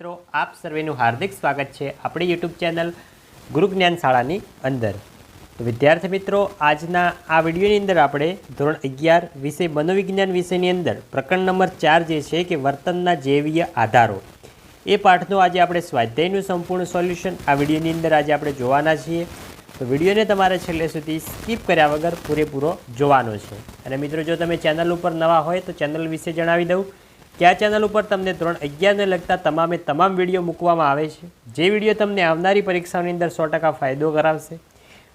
મિત્રો, આપ સર્વેનું હાર્દિક સ્વાગત છે આપણી યુટ્યુબ ચેનલ ગુરુ જ્ઞાન શાળાની અંદર. વિદ્યાર્થી મિત્રો, આજના આ વિડીયોની અંદર આપણે ધોરણ અગિયાર વિષય મનોવિજ્ઞાન વિષયની અંદર પ્રકરણ નંબર ચાર જે છે કે વર્તનના જૈવીય આધારો, એ પાઠનું આજે આપણે સ્વાધ્યાયનું સંપૂર્ણ સોલ્યુશન આ વિડીયોની અંદર આજે આપણે જોવાના છીએ. તો વિડીયોને તમારે છેલ્લે સુધી સ્કીપ કર્યા વગર પૂરેપૂરો જોવાનો છે. અને મિત્રો, જો તમે ચેનલ ઉપર નવા હોય તો ચેનલ વિશે જણાવી દઉં. કે ચેનલ ઉપર તમને ધોરણ અગિયારને લગતા તમામે તમામ વીડિયો મૂકવામાં આવે છે? જે વીડિયો તમને આવનારી પરીક્ષાઓની અંદર સો ટકા ફાયદો કરાવશે.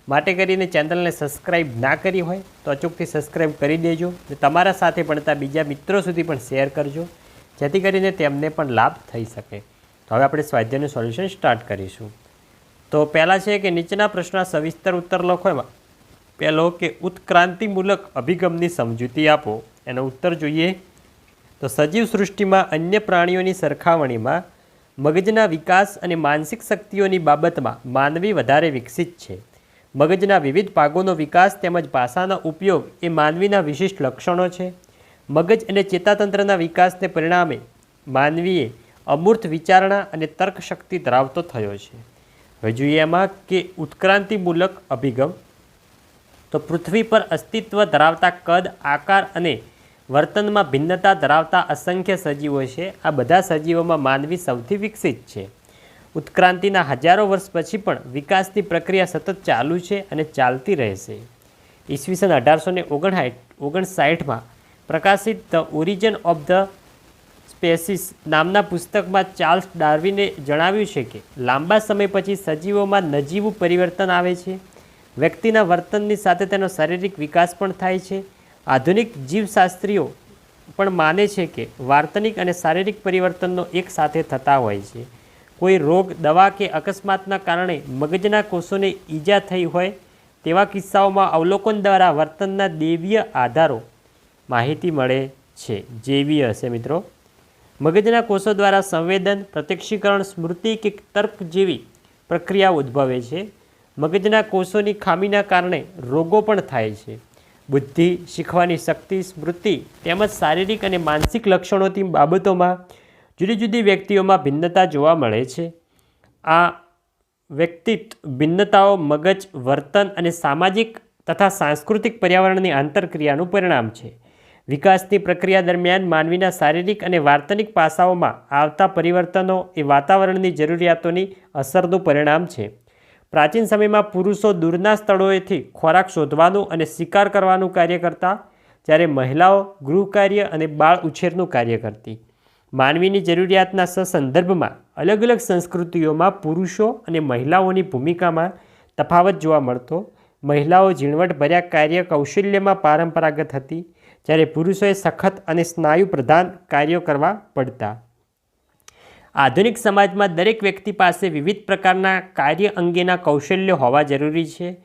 માટે કરીને ચેનલને સબસ્ક્રાઈબ ના કરી હોય તો અચૂકથી સબસ્ક્રાઈબ કરી દેજો અને તમારા સાથે ભણતા બીજા મિત્રો સુધી પણ શેર કરજો, જેથી કરીને તેમને પણ લાભ થઈ શકે. તો હવે આપણે સ્વાધ્યાયનું સોલ્યુશન સ્ટાર્ટ કરીશું. તો પહેલાં છે કે નીચેના પ્રશ્નના સવિસ્તર ઉત્તર લખો એમાં. પહેલો કે ઉત્ક્રાંતિમૂલક અભિગમની સમજૂતી આપો. એનો ઉત્તર જોઈએ. તો સજીવ સૃષ્ટિમાં અન્ય પ્રાણીઓની સરખામણીમાં મગજના વિકાસ અને માનસિક શક્તિઓની બાબતમાં માનવી વધારે વિકસિત છે. મગજના વિવિધ ભાગોનો વિકાસ તેમજ ભાષાનો ઉપયોગ એ માનવીના વિશિષ્ટ લક્ષણો છે. મગજ અને ચેતાતંત્રના વિકાસને પરિણામે માનવીએ અમૂર્ત વિચારણા અને તર્કશક્તિ ધરાવતો થયો છે. હવે જોઈએ એમાં કે ઉત્ક્રાંતિમૂલક અભિગમ. તો પૃથ્વી પર અસ્તિત્વ ધરાવતા કદ, આકાર અને વર્તનમાં ભિન્નતા ધરાવતા અસંખ્ય સજીવો છે. આ બધા સજીવોમાં માનવી સૌથી વિકસિત છે. ઉત્ક્રાંતિના હજારો વર્ષ પછી પણ વિકાસની પ્રક્રિયા સતત ચાલુ છે અને ચાલતી રહેશે. ઈસવીસન અઢારસો ને ઓગણસાઠ, ઓગણસાઠમાં પ્રકાશિત the origin of the species નામના પુસ્તકમાં ચાર્લ્સ ડાર્વિને જણાવ્યું છે કે, લાંબા સમય પછી સજીવોમાં નજીવું પરિવર્તન આવે છે. વ્યક્તિના વર્તનની સાથે તેનો શારીરિક વિકાસ પણ થાય છે. આધુનિક જીવશાસ્ત્રીઓ પણ માને છે કે વાર્તનિક અને શારીરિક પરિવર્તનનો એક સાથે થતા હોય છે. કોઈ રોગ, દવા કે અકસ્માતના કારણે મગજના કોષોને ઈજા થઈ હોય તેવા કિસ્સાઓમાં અવલોકન દ્વારા વર્તનના દેવીય આધારો માહિતી મળે છે. જેવીય હશે મિત્રો. મગજના કોષો દ્વારા સંવેદન, પ્રત્યક્ષીકરણ, સ્મૃતિ કે તર્ક જેવી પ્રક્રિયાઓ ઉદ્ભવે છે. મગજના કોષોની ખામીના કારણે રોગો પણ થાય છે. બુદ્ધિ, શીખવાની શક્તિ, સ્મૃતિ તેમજ શારીરિક અને માનસિક લક્ષણોથી બાબતોમાં જુદી જુદી વ્યક્તિઓમાં ભિન્નતા જોવા મળે છે. આ વ્યક્તિત્વ, ભિન્નતાઓ, મગજ, વર્તન અને સામાજિક તથા સાંસ્કૃતિક પર્યાવરણની આંતરક્રિયાનું પરિણામ છે. વિકાસની પ્રક્રિયા દરમિયાન માનવીના શારીરિક અને વાર્તનિક પાસાઓમાં આવતા પરિવર્તનો એ વાતાવરણની જરૂરિયાતોની અસરનું પરિણામ છે. પ્રાચીન સમયમાં પુરુષો દૂરના સ્થળોએથી ખોરાક શોધવાનું અને શિકાર કરવાનું કાર્ય કરતા, જ્યારે મહિલાઓ ગૃહકાર્ય અને બાળ ઉછેરનું કાર્ય કરતી. માનવીની જરૂરિયાતના સંદર્ભમાં અલગ અલગ સંસ્કૃતિઓમાં પુરુષો અને મહિલાઓની ભૂમિકામાં તફાવત જોવા મળતો. મહિલાઓ ઝીણવટભર્યા કાર્ય કૌશલ્યમાં પરંપરાગત હતી, જ્યારે પુરુષોએ સખત અને સ્નાયુ પ્રધાન કાર્યો કરવા પડતા. આધુનિક સમાજમાં દરેક વ્યક્તિ પાસે વિવિધ પ્રકારના કાર્ય અંગેના કૌશલ્યો હોવા જરૂરી છે.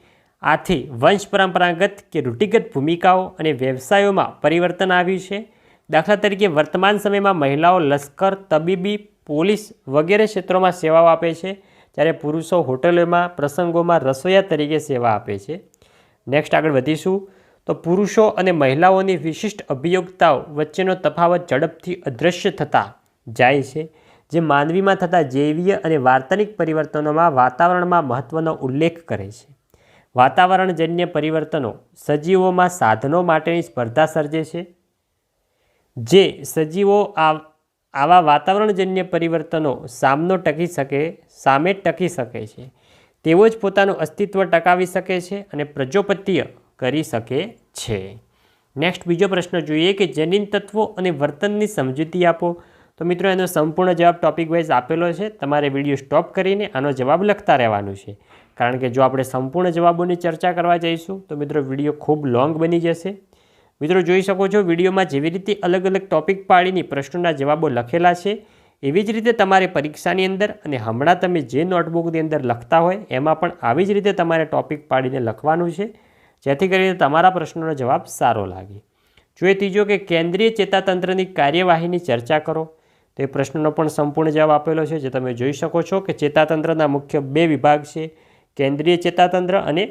આથી વંશ પરંપરાગત કે રૂઢિગત ભૂમિકાઓ અને વ્યવસાયોમાં પરિવર્તન આવ્યું છે. દાખલા તરીકે વર્તમાન સમયમાં મહિલાઓ લશ્કર, તબીબી, પોલીસ વગેરે ક્ષેત્રોમાં સેવાઓ આપે છે, જ્યારે પુરુષો હોટલોમાં, પ્રસંગોમાં રસોઈયા તરીકે સેવા આપે છે. નેક્સ્ટ આગળ વધીશું. તો પુરુષો અને મહિલાઓની વિશિષ્ટ અભિયોગતાઓ વચ્ચેનો તફાવત ઝડપથી અદૃશ્ય થતા જાય છે. જે માનવીમાં થતા જૈવીય અને વાર્તનિક પરિવર્તનોમાં વાતાવરણમાં મહત્ત્વનો ઉલ્લેખ કરે છે. વાતાવરણજન્ય પરિવર્તનો સજીવોમાં સાધનો માટેની સ્પર્ધા સર્જે છે. જે સજીવો આવા વાતાવરણજન્ય પરિવર્તનો સામનો ટકી શકે, સામે ટકી શકે છે. તેઓ જ પોતાનું અસ્તિત્વ ટકાવી શકે છે અને પ્રજોપત્ય કરી શકે છે. નેક્સ્ટ બીજો પ્રશ્ન જોઈએ કે જનીન તત્વો અને વર્તનની સમજૂતી આપો. તો મિત્રો, એનો સંપૂર્ણ જવાબ ટોપિક વાઇઝ આપેલો છે. તમારે વીડિયો સ્ટોપ કરીને આનો જવાબ લખતા રહેવાનું છે. કારણ કે જો આપણે સંપૂર્ણ જવાબોની ચર્ચા કરવા જઈશું, તો મિત્રો વીડિયો ખૂબ લોંગ બની જશે. મિત્રો, જોઈ શકો છો વિડીયોમાં જેવી રીતે અલગ અલગ ટોપિક પાડીને પ્રશ્નોના જવાબો લખેલા છે, એવી જ રીતે તમારે પરીક્ષાની અંદર અને હમણાં તમે જે નોટબુકની અંદર લખતા હોય, એમાં પણ આવી જ રીતે તમારે ટોપિક પાડીને લખવાનું છે. જેથી કરીને તમારા પ્રશ્નોનો જવાબ સારો લાગે. જોઈએ ત્રીજો કે કેન્દ્રીય ચેતાતંત્રની કાર્યવાહીની ચર્ચા કરો તો એ પ્રશ્નનો પણ સંપૂર્ણ જવાબ આપેલો છે, જે તમે જોઈ શકો છો કે ચેતાતંત્રના મુખ્ય બે વિભાગ છે, કેન્દ્રીય ચેતાતંત્ર અને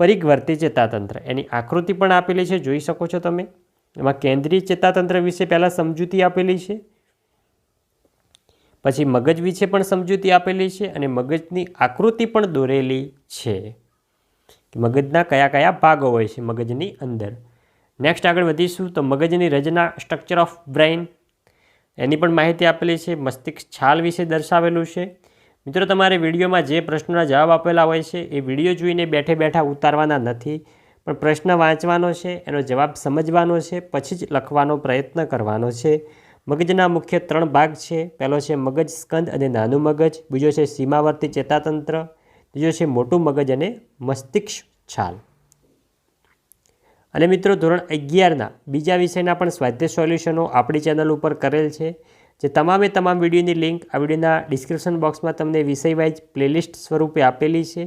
પરિઘવર્તી ચેતાતંત્ર. એની આકૃતિ પણ આપેલી છે, જોઈ શકો છો તમે. એમાં કેન્દ્રીય ચેતાતંત્ર વિશે પહેલાં સમજૂતી આપેલી છે. પછી મગજ વિશે પણ સમજૂતી આપેલી છે અને મગજની આકૃતિ પણ દોરેલી છે મગજના કયા કયા ભાગો હોય છે મગજની અંદર. નેક્સ્ટ આગળ વધીશું તો મગજની રચના સ્ટ્રક્ચર ઓફ બ્રેઇન એની પણ માહિતી આપેલી છે, મસ્તિષ્ક છાલ વિશે દર્શાવેલું છે. મિત્રો, તમારે વિડીયોમાં જે પ્રશ્નોના જવાબ આપેલા હોય છે, એ વીડિયો જોઈને બેઠે બેઠા ઉતારવાના નથી. પણ પ્રશ્ન વાંચવાનો છે, એનો જવાબ સમજવાનો છે, પછી જ લખવાનો પ્રયત્ન કરવાનો છે. મગજના મુખ્ય ત્રણ ભાગ છે. પહેલો છે મગજ સ્કંદ અને નાનું મગજ. બીજો છે સીમાવર્તી ચેતાતંત્ર. ત્રીજો છે મોટું મગજ અને મસ્તિષ્ક છાલ. અને મિત્રો ધોરણ અગિયારના બીજા વિષયના પણ સ્વાધ્યાય સોલ્યુશનો આપણી ચેનલ ઉપર કરેલ છે, જે તમામે તમામ વિડીયોની લિંક આ વિડીયોના ડિસ્ક્રિપ્શન બોક્સમાં તમને વિષય વાઇઝ પ્લેલિસ્ટ સ્વરૂપે આપેલી છે.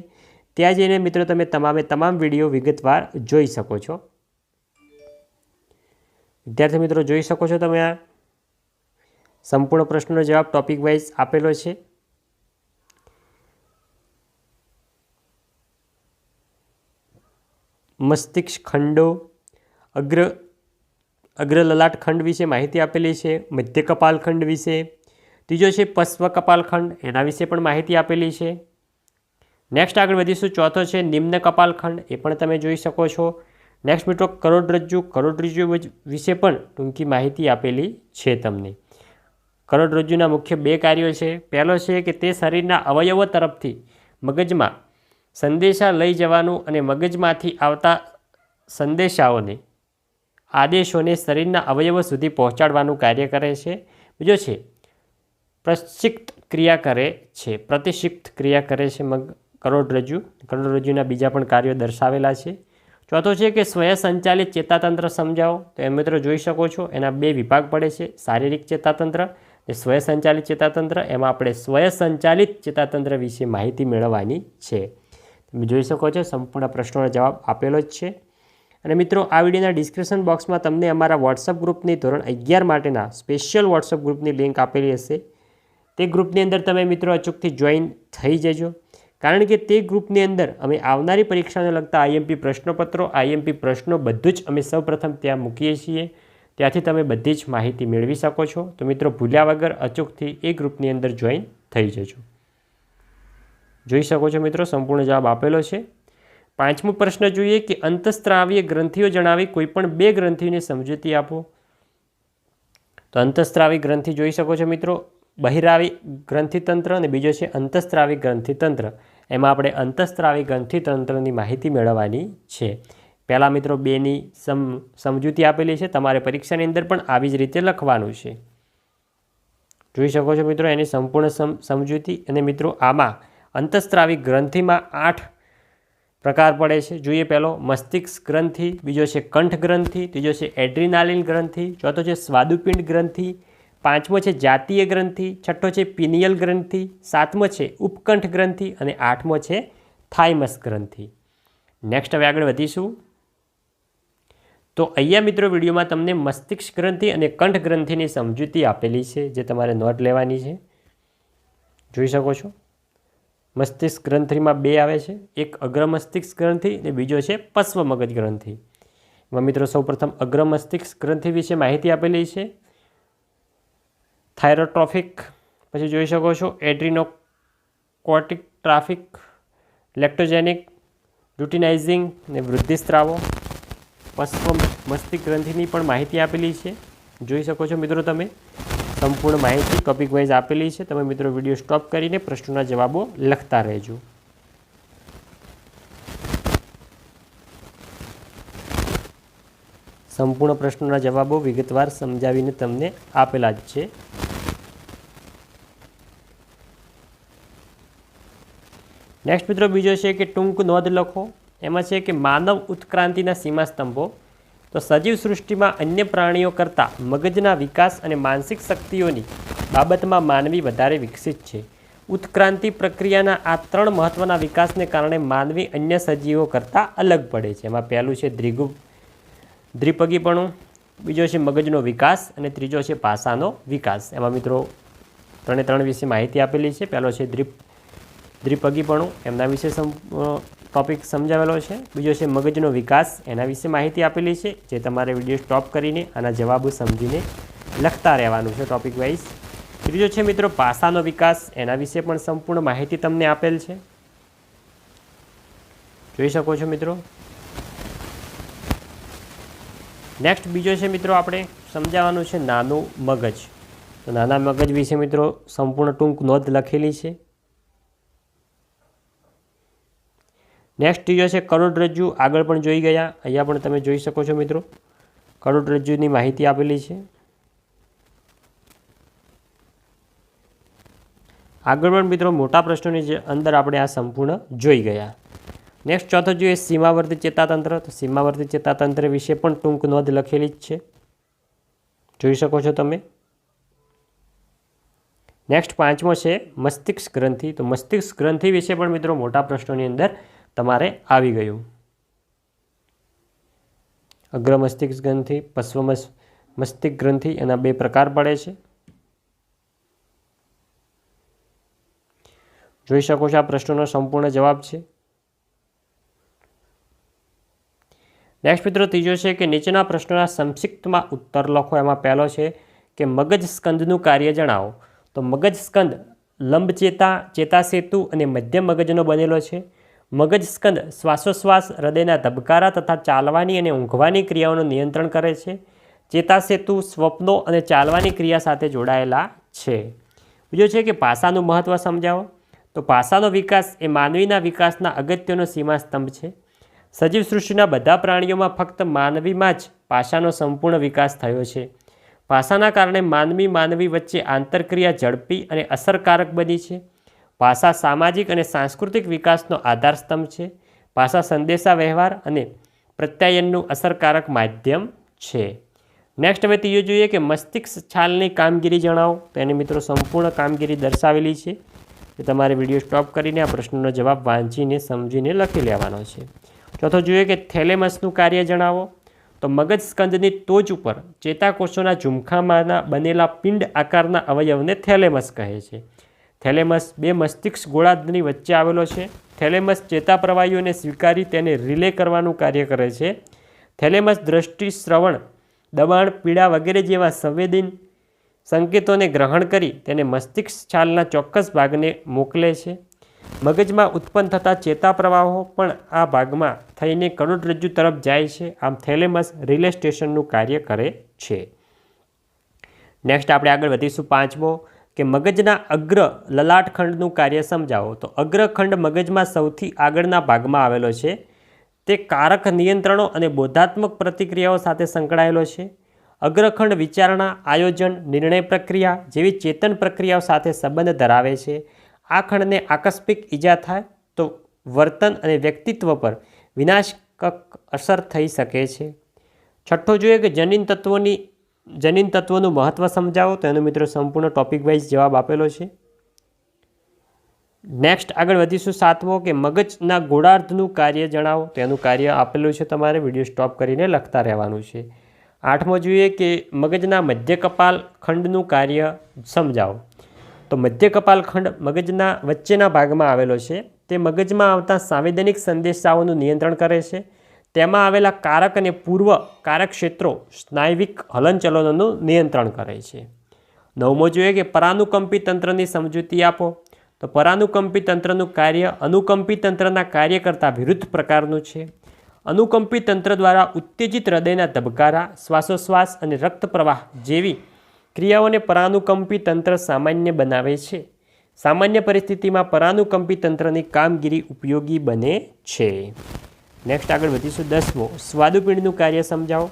ત્યાં જઈને મિત્રો તમે તમામે તમામ વીડિયો વિગતવાર જોઈ શકો છો. વિદ્યાર્થી મિત્રો જોઈ શકો છો તમે આ સંપૂર્ણ પ્રશ્નનો જવાબ ટોપિક વાઇઝ આપેલો છે. મસ્તિષ્ક ખંડો, અગ્ર, અગ્રલલાટ ખંડ વિશે માહિતી આપેલી છે, મધ્ય કપાલખંડ વિશે. ત્રીજો છે પશ્વ કપાલખંડ એના વિશે પણ માહિતી આપેલી છે. નેક્સ્ટ આગળ વધીશું. ચોથો છે નિમ્ન કપાલખંડ એ પણ તમે જોઈ શકો છો. નેક્સ્ટ મિત્રો કરોડરજ્જુ કરોડરજ્જુ વિશે પણ ટૂંકી માહિતી આપેલી છે તમને. કરોડરજ્જુના મુખ્ય બે કાર્યો છે. પહેલો છે કે તે શરીરના અવયવો તરફથી મગજમાં સંદેશા લઈ જવાનું અને મગજમાંથી આવતા સંદેશાઓને, આદેશોને શરીરના અવયવો સુધી પહોંચાડવાનું કાર્ય કરે છે. બીજો છે પ્રશિક્ત ક્રિયા કરે છે. પ્રતિશિક્ત ક્રિયા કરે છે મગ કરોડરજ્જુ કરોડરજ્જુના બીજા પણ કાર્યો દર્શાવેલા છે. ચોથો છે કે સ્વયંસંચાલિત ચેતાતંત્ર સમજાવો. તો એ મિત્રો જોઈ શકો છો, એના બે વિભાગ પડે છે. શારીરિક ચેતાતંત્ર અને સ્વયંસંચાલિત ચેતાતંત્ર. એમાં આપણે સ્વયંસંચાલિત ચેતાતંત્ર વિશે માહિતી મેળવવાની છે. તમે જોઈ શકો છો, સંપૂર્ણ પ્રશ્નોનો જવાબ આપેલો જ છે. અને મિત્રો, આ વિડીયોના ડિસ્ક્રિપ્શન બોક્સમાં તમને અમારા વોટ્સઅપ ગ્રુપની ધોરણ અગિયાર માટેના સ્પેશિયલ વોટ્સઅપ ગ્રુપની લિંક આપેલી હશે. તે ગ્રુપની અંદર તમે મિત્રો અચૂકથી જોઈન થઈ જજો. કારણ કે તે ગ્રુપની અંદર અમે આવનારી પરીક્ષાને લગતા આઈએમપી પ્રશ્નપત્રો આઈએમપી પ્રશ્નો બધું જ અમે સૌપ્રથમ ત્યાં મૂકીએ છીએ. ત્યાંથી તમે બધી જ માહિતી મેળવી શકો છો. તો મિત્રો, ભૂલ્યા વગર અચૂકથી એ ગ્રુપની અંદર જોઈન થઈ જજો. જોઈ શકો છો મિત્રો, સંપૂર્ણ જવાબ આપેલો છે. પાંચમો પ્રશ્ન જોઈએ કે અંતઃસ્ત્રાવીય ગ્રંથિઓ જણાવી કોઈપણ બે ગ્રંથિઓને સમજૂતી આપો. તો અંતસ્ત્રાવી ગ્રંથિ જોઈ શકો છો મિત્રો, બહિરાવી ગ્રંથિતંત્ર અને બીજો છે અંતસ્ત્રાવી ગ્રંથિતંત્ર. એમાં આપણે અંતસ્ત્રાવી ગ્રંથિતંત્રની માહિતી મેળવવાની છે. પહેલાં મિત્રો બેની સમ, સમજૂતી આપેલી છે, તમારે પરીક્ષાની અંદર પણ આવી જ રીતે લખવાનું છે. જોઈ શકો છો મિત્રો, એની સંપૂર્ણ સમ, સમજૂતી અને મિત્રો આમાં અંતસ્ત્રાવી ગ્રંથિમાં આઠ પ્રકાર પડે છે. જોઈએ પહેલો, મસ્તિષ્ક ગ્રંથિ, બીજો છે કંઠ ગ્રંથિ, ત્રીજો છે એડ્રિનાલિન ગ્રંથિ, ચોથો છે સ્વાદુપિંડ ગ્રંથિ, પાંચમો છે જાતીય ગ્રંથિ, છઠ્ઠો છે પિનિયલ ગ્રંથિ, સાતમો છે ઉપકંઠ ગ્રંથિ અને આઠમો છે થાઇમસ ગ્રંથિ. નેક્સ્ટ હવે આગળ વધીશું. તો અહીંયા મિત્રો વિડીયોમાં તમને મસ્તિષ્ક ગ્રંથિ અને કંઠ ગ્રંથિની સમજૂતી આપેલી છે, જે તમારે નોટ લેવાની છે. જોઈ શકો છો? મસ્તિષ્ક ગ્રંથિમાં બે આવે છે. એક અગ્ર મસ્તિષ્ક ગ્રંથિ અને બીજો છે પશ્વ મગજ ગ્રંથિ. એમાં મિત્રો સૌપ્રથમ અગ્ર મસ્તિષ્ક ગ્રંથિ વિશે માહિતી આપેલી છે. થાઇરોટ્રોફિક પછી જોઈ શકો છો એડ્રીનોકોટિક ટ્રાફિક લેક્ટોજેનિક રૂટિનાઇઝિંગ અને વૃદ્ધિસ્ત્રાવો. પશ્વ મસ્તિષ્ક ગ્રંથિની પણ માહિતી આપેલી છે. જોઈ શકો છો મિત્રો તમે. સંપૂર્ણ માહિતી ટોપિક વાઇઝ આપેલી છે. તમે મિત્રો વીડિયો સ્ટોપ કરીને પ્રશ્નોના જવાબો લખતા રહેજો. સંપૂર્ણ પ્રશ્નોના જવાબો વિગતવાર સમજાવીને તમને આપેલા જ છે. નેક્સ્ટ મિત્રો બીજો છે કે ટૂંક નોંધ લખો. એમાં છે કે માનવ ઉત્ક્રાંતિના સીમા સ્તંભો તો સજીવ સૃષ્ટિમાં અન્ય પ્રાણીઓ કરતાં મગજના વિકાસ અને માનસિક શક્તિઓની બાબતમાં માનવી વધારે વિકસિત છે. ઉત્ક્રાંતિ પ્રક્રિયાના આ ત્રણ મહત્ત્વના વિકાસને કારણે માનવી અન્ય સજીવો કરતાં અલગ પડે છે. એમાં પહેલું છે દ્રિગુ દ્વિપગીપણું બીજો છે મગજનો વિકાસ અને ત્રીજો છે ભાષાનો વિકાસ. એમાં મિત્રો ત્રણે ત્રણ વિશે માહિતી આપેલી છે. પહેલો છે દ્વિપ દ્વિપગીપણું એમના વિશે ટોપિક સમજાવેલો છે. બીજો છે મગજનો વિકાસ. એના વિશે માહિતી આપેલી છે, જે તમારે વીડિયો સ્ટોપ કરીને આના જવાબો સમજીને લખતા રહેવાનું છે ટોપિક વાઇઝ ત્રીજો છે મિત્રો, પાસાનો વિકાસ. એના વિશે પણ સંપૂર્ણ માહિતી તમને આપેલ છે. જોઈ શકો છો મિત્રો. નેક્સ્ટ બીજો છે મિત્રો, આપણે સમજાવવાનું છે નાનું મગજ. તો નાના મગજ વિશે મિત્રો સંપૂર્ણ ટૂંક નોંધ લખેલી છે. નેક્સ્ટ ત્રીજો છે કરોડરજ્જુ આગળ પણ જોઈ ગયા. અહીંયા પણ તમે જોઈ શકો છો મિત્રો. કરોડરજ્જુની માહિતી આપેલી છે. આગળ પણ મિત્રો મોટા પ્રશ્નોની અંદર આપણે આ સંપૂર્ણ જોઈ ગયા. નેક્સ્ટ ચોથો જોઈએ સીમાવર્તી ચેતાતંત્ર, તો સીમાવર્તી ચેતાતંત્ર વિશે પણ ટૂંક નોંધ લખેલી જ છે. જોઈ શકો છો તમે. નેક્સ્ટ પાંચમો છે મસ્તિષ્ક ગ્રંથિ, તો મસ્તિષ્ક ગ્રંથિ વિશે પણ મિત્રો મોટા પ્રશ્નોની અંદર તમારે આવી ગયું. અગ્ર મસ્તિષ્ક ગ્રંથિ, પશ્વ મસ્તિષ્ક ગ્રંથિ એના બે પ્રકાર પડે છે. જોઈ શકો છો આ પ્રશ્નોનો સંપૂર્ણ જવાબ છે. નેક્સ્ટ મિત્રો ત્રીજો છે કે નીચેના પ્રશ્નોના સંક્ષિપ્તમાં ઉત્તર લખો. એમાં પહેલો છે કે મગજ સ્કંદનું કાર્ય જણાવો. તો મગજ સ્કંદ લંબચેતા, ચેતાસેતુ અને મધ્ય મગજનો બનેલો છે. મગજ સ્કંદ, શ્વાસોશ્વાસ, હૃદયના ધબકારા તથા ચાલવાની અને ઊંઘવાની ક્રિયાઓનું નિયંત્રણ કરે છે. ચેતાસેતુ સ્વપ્નો અને ચાલવાની ક્રિયા સાથે જોડાયેલા છે. બીજો છે કે ભાષાનું મહત્ત્વ સમજાવો. તો ભાષાનો વિકાસ એ માનવીના વિકાસના અગત્યનો સીમાસ્તંભ છે. સજીવ સૃષ્ટિના બધા પ્રાણીઓમાં ફક્ત માનવીમાં જ ભાષાનો સંપૂર્ણ વિકાસ થયો છે. ભાષાના કારણે માનવી માનવી વચ્ચે આંતરક્રિયા ઝડપી અને અસરકારક બની છે. ભાષા સામાજિક અને સાંસ્કૃતિક વિકાસનો આધારસ્તંભ છે. ભાષા સંદેશા વ્યવહાર અને પ્રત્યાયનનું અસરકારક માધ્યમ છે. નેક્સ્ટ હવે ત્રીજું જોઈએ કે મસ્તિષ્ક છાલની કામગીરી જણાવો. તો એની મિત્રો સંપૂર્ણ કામગીરી દર્શાવેલી છે. કે તમારે વીડિયો સ્ટોપ કરીને આ પ્રશ્નનો જવાબ વાંચીને, સમજીને લખી લેવાનો છે. ચોથો જોઈએ કે થેલેમસનું કાર્ય જણાવો. તો મગજ સ્કંદની ટોચ ઉપર ચેતાકોષોના ઝુમખામાંના બનેલા પિંડ આકારના અવયવને થેલેમસ કહે છે. થેલેમસ બે મસ્તિષ્ક ગોળાર્ધની વચ્ચે આવેલો છે. થેલેમસ ચેતા પ્રવાહીઓને સ્વીકારી તેને રિલે કરવાનું કાર્ય કરે છે. થેલેમસ દ્રષ્ટિ શ્રવણ, દબાણ, પીડા વગેરે જેવા સંવેદન સંકેતોને ગ્રહણ કરી તેને મસ્તિષ્ક છાલના ચોક્કસ ભાગને મોકલે છે. મગજમાં ઉત્પન્ન થતા ચેતા પ્રવાહો પણ આ ભાગમાં થઈને કરોડરજ્જુ તરફ જાય છે. આમ થેલેમસ રિલે સ્ટેશનનું કાર્ય કરે છે. નેક્સ્ટ આપણે આગળ વધીશું પાંચમો. કે મગજના અગ્ર લલાટખંડનું કાર્ય સમજાવો. તો અગ્રખંડ મગજમાં સૌથી આગળના ભાગમાં આવેલો છે. તે કારક નિયંત્રણો અને બોધાત્મક પ્રતિક્રિયાઓ સાથે સંકળાયેલો છે. અગ્રખંડ વિચારણા, આયોજન, નિર્ણય પ્રક્રિયા જેવી ચેતન પ્રક્રિયાઓ સાથે સંબંધ ધરાવે છે. આ ખંડને આકસ્મિક ઈજા થાય તો વર્તન અને વ્યક્તિત્વ પર વિનાશક અસર થઈ શકે છે. છઠ્ઠો જોઈએ કે જનીન તત્વોની જનીન તત્વોનું મહત્ત્વ સમજાવો તો એનો મિત્રો સંપૂર્ણ ટોપિક વાઇઝ જવાબ આપેલો છે. નેક્સ્ટ આગળ વધીશું સાતમો કે મગજના ગોળાર્ધનું કાર્ય જણાવો તો એનું કાર્ય આપેલું છે તમારે વીડિયો સ્ટોપ કરીને લખતા રહેવાનું છે. આઠમો જોઈએ કે મગજના મધ્ય કપાલ ખંડનું કાર્ય સમજાવો. તો મધ્ય કપાલ ખંડ મગજના વચ્ચેના ભાગમાં આવેલો છે. તે મગજમાં આવતા સાંવેદનિક સંદેશાઓનું નિયંત્રણ કરે છે. તેમાં આવેલા કારક અને પૂર્વ કારક ક્ષેત્રો સ્નાયવિક હલનચલનોનું નિયંત્રણ કરે છે. નવમો જોઈએ કે પરાનુકંપી તંત્રની સમજૂતી આપો. તો પરાનુકંપી તંત્રનું કાર્ય અનુકંપી તંત્રના કાર્ય કરતાં વિરુદ્ધ પ્રકારનું છે. અનુકંપી તંત્ર દ્વારા ઉત્તેજિત હૃદયના ધબકારા, શ્વાસોશ્વાસ અને રક્ત પ્રવાહ જેવી ક્રિયાઓને પરાનુકંપી તંત્ર સામાન્ય બનાવે છે. સામાન્ય પરિસ્થિતિમાં પરાનુકંપી તંત્રની કામગીરી ઉપયોગી બને છે. નેક્સ્ટ આગળ વધીશું દસમો. સ્વાદુપિંડનું કાર્ય સમજાવો.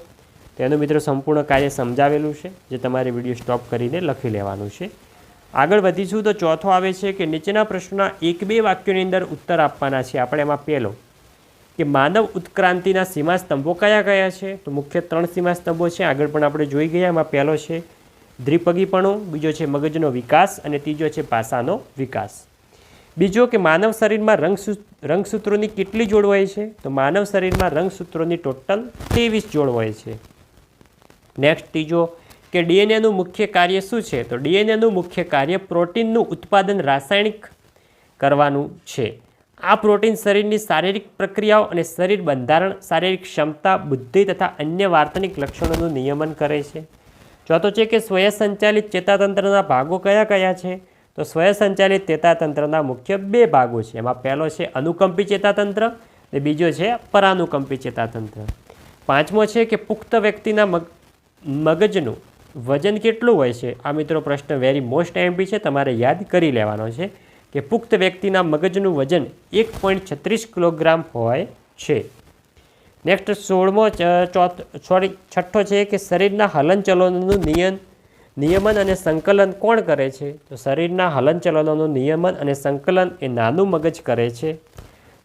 તેનું મિત્રો સંપૂર્ણ કાર્ય સમજાવેલું છે, જે તમારે વીડિયો સ્ટોપ કરીને લખી લેવાનું છે. આગળ વધીશું તો ચોથો આવે છે કે નીચેના પ્રશ્નના એક બે વાક્યોની અંદર ઉત્તર આપવાના છે. આપણે એમાં પહેલો કે માનવ ઉત્ક્રાંતિના સીમા સ્તંભો કયા કયા છે? તો મુખ્ય ત્રણ સીમા સ્તંભો છે. આગળ પણ આપણે જોઈ ગયા, એમાં પહેલો છે દ્વિપગીપણું, બીજો છે મગજનો વિકાસ અને ત્રીજો છે ભાષાનો વિકાસ. બીજો કે માનવ શરીરમાં રંગસૂ રંગસૂત્રોની કેટલી જોડ હોય છે? તો માનવ શરીરમાં રંગસૂત્રોની ટોટલ ત્રેવીસ જોડ હોય છે. નેક્સ્ટ ત્રીજો, કે ડીએનએનું મુખ્ય કાર્ય શું છે? તો ડીએનએનું મુખ્ય કાર્ય પ્રોટીનનું ઉત્પાદન રાસાયણિક કરવાનું છે. આ પ્રોટીન શરીરની શારીરિક પ્રક્રિયાઓ અને શરીર બંધારણ, શારીરિક ક્ષમતા, બુદ્ધિ તથા અન્ય વાર્તનિક લક્ષણોનું નિયમન કરે છે. ચોથો છે કે સ્વયંસંચાલિત ચેતાતંત્રના ભાગો કયા કયા છે? તો સ્વયંસંચાલિત ચેતાતંત્રના મુખ્ય બે ભાગો છે. એમાં પહેલો છે અનુકંપી ચેતાતંત્ર અને બીજો છે પરાનુકંપી ચેતાતંત્ર. પાંચમો છે કે પુખ્ત વ્યક્તિના મગ, મગજનું વજન કેટલું હોય છે? આ મિત્રો પ્રશ્ન વેરી મોસ્ટ એમપી છે. તમારે યાદ કરી લેવાનો છે કે પુખ્ત વ્યક્તિના મગજનું વજન એક પોઈન્ટ છત્રીસ કિલોગ્રામ હોય છે. નેક્સ્ટ સોળમો ચોથ, સોરી, છઠ્ઠો છે કે શરીરના હલનચલનનું નિયન નિયમન અને સંકલન કોણ કરે છે? તો શરીરના હલનચલનોનું નિયમન અને સંકલન એ નાનું મગજ કરે છે.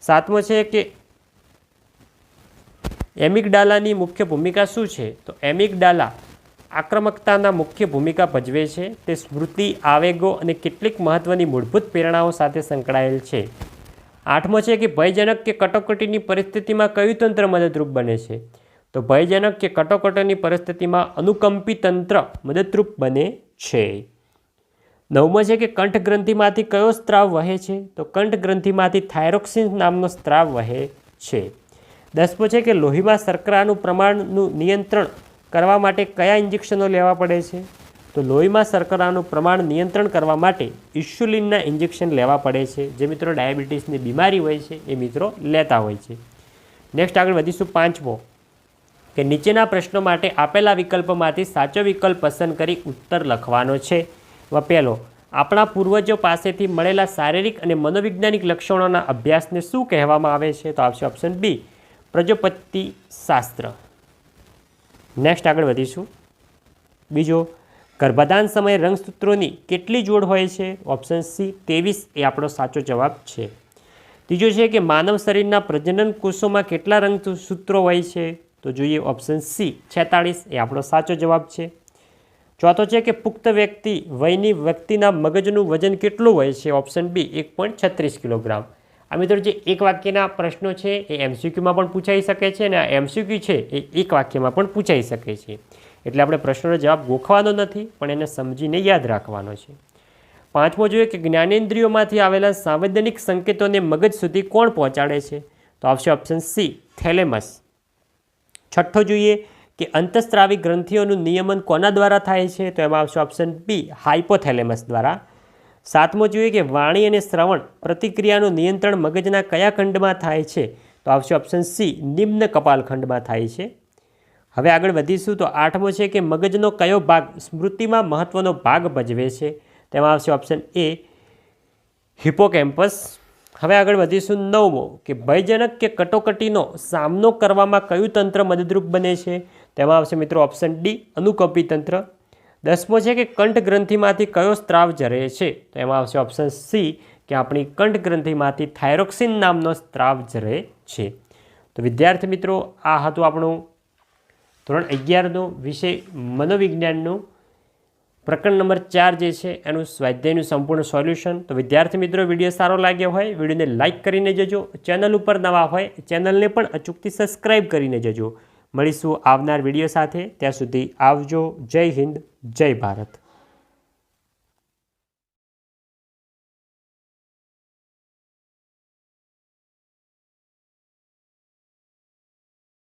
સાતમો છે કે એમિગડાલાની મુખ્ય ભૂમિકા શું છે? તો એમિગડાલા આક્રમકતાના મુખ્ય ભૂમિકા ભજવે છે. તે સ્મૃતિ, આવેગો અને કેટલીક મહત્ત્વની મૂળભૂત પ્રેરણાઓ સાથે સંકળાયેલ છે. આઠમો છે કે ભયજનક કે કટોકટીની પરિસ્થિતિમાં કયું તંત્ર મદદરૂપ બને છે? તો ભયજનક કે કટોકટોની પરિસ્થિતિમાં અનુકંપી તંત્ર મદદરૂપ બને છે. નવમો છે કે કંઠ ગ્રંથિમાંથી કયો સ્ત્રાવ વહે છે? તો કંઠ ગ્રંથિમાંથી થાઇરોક્સિન નામનો સ્ત્રાવ વહે છે. દસમો છે કે લોહીમાં શર્કરાનું પ્રમાણનું નિયંત્રણ કરવા માટે કયા ઇન્જેક્શનો લેવા પડે છે? તો લોહીમાં શર્કરાનું પ્રમાણ નિયંત્રણ કરવા માટે ઇન્સ્યુલિનના ઇન્જેક્શન લેવા પડે છે. જે મિત્રો ડાયાબિટીસની બીમારી હોય છે એ મિત્રો લેતા હોય છે. નેક્સ્ટ આગળ વધીશું પાંચમો. કે નીચેના પ્રશ્નો માટે આપેલા વિકલ્પોમાંથી સાચો વિકલ્પ પસંદ કરી ઉત્તર લખવાનો છે. વ પહેલો, આપણા પૂર્વજો પાસેથી મળેલા શારીરિક અને મનોવૈજ્ઞાનિક લક્ષણોના અભ્યાસને શું કહેવામાં આવે છે? તો આવશે ઓપ્શન બી પ્રજોપતિ શાસ્ત્ર. નેક્સ્ટ આગળ વધીશું. બીજો, ગર્ભાધાન સમયે રંગસૂત્રોની કેટલી જોડ હોય છે? ઓપ્શન સી ત્રેવીસ એ આપણો સાચો જવાબ છે. ત્રીજો છે કે માનવ શરીરના પ્રજનન કોષોમાં કેટલા રંગસૂત્રો હોય છે? તો જોઈએ ઓપ્શન સી છેતાળીસ. એ આપણો સાચો જવાબ છે. ચોથો છે કે પુખ્ત વ્યક્તિ, વયની વ્યક્તિના મગજનું વજન કેટલું હોય છે? ઓપ્શન બી એક પોઈન્ટ છત્રીસ કિલોગ્રામ. આ મિત્રો જે એક વાક્યના પ્રશ્નો છે, એ એમસીક્યુમાં પણ પૂછાઈ શકે છે અને આ એમસીક્યુ છે, એ એક વાક્યમાં પણ પૂછાઈ શકે છે. એટલે આપણે પ્રશ્નનો જવાબ ગોખવાનો નથી, પણ એને સમજીને યાદ રાખવાનો છે. પાંચમો જોઈએ કે જ્ઞાનેન્દ્રિયોમાંથી આવેલા સાંવેદનિક સંકેતોને મગજ સુધી કોણ પહોંચાડે છે? તો આવશે ઓપ્શન સી થેલેમસ છઠ્ઠો જોઈએ કે અંતસ્ત્રાવી ગ્રંથિઓનું નિયમન કોના દ્વારા થાય છે? તો એમાં આવશે ઓપ્શન બી હાઇપોથેલેમસ દ્વારા. સાતમો જોઈએ કે વાણી અને શ્રવણ પ્રતિક્રિયાનું નિયંત્રણ મગજના કયા ખંડમાં થાય છે? તો આવશે ઓપ્શન સી નિમ્ન કપાલ ખંડમાં થાય છે. હવે આગળ વધીશું તો આઠમો છે કે મગજનો કયો ભાગ સ્મૃતિમાં મહત્ત્વનો ભાગ ભજવે છે? તેમાં આવશે ઓપ્શન એ હિપોકેમ્પસ હવે આગળ વધીશું નવમો, કે ભયજનક કે કટોકટીનો સામનો કરવામાં કયું તંત્ર મદદરૂપ બને છે? તેમાં આવશે મિત્રો ઓપ્શન ડી અનુકંપી તંત્ર. દસમો છે કે કંઠ ગ્રંથિમાંથી કયો સ્ત્રાવ જરે છે? તો એમાં આવશે ઓપ્શન સી કે આપણી કંઠ ગ્રંથિમાંથી થાઇરોક્સિન નામનો સ્ત્રાવ જરે છે. તો વિદ્યાર્થી મિત્રો, આ હતું આપણું ધોરણ અગિયારનું વિષય મનોવિજ્ઞાનનું. પ્રકરણ નંબર ચાર જે છે, એનું સ્વાધ્યાયનું સંપૂર્ણ સોલ્યુશન. તો વિદ્યાર્થી મિત્રો, વીડિયો સારો લાગ્યો હોય, વિડીયોને લાઇક કરીને જજો. ચેનલ ઉપર નવા હોય, ચેનલને પણ અચૂકથી સબસ્ક્રાઈબ કરીને જજો. મળીશું આવનાર વીડિયો સાથે. ત્યાં સુધી આવજો. જય હિન્દ, જય ભારત.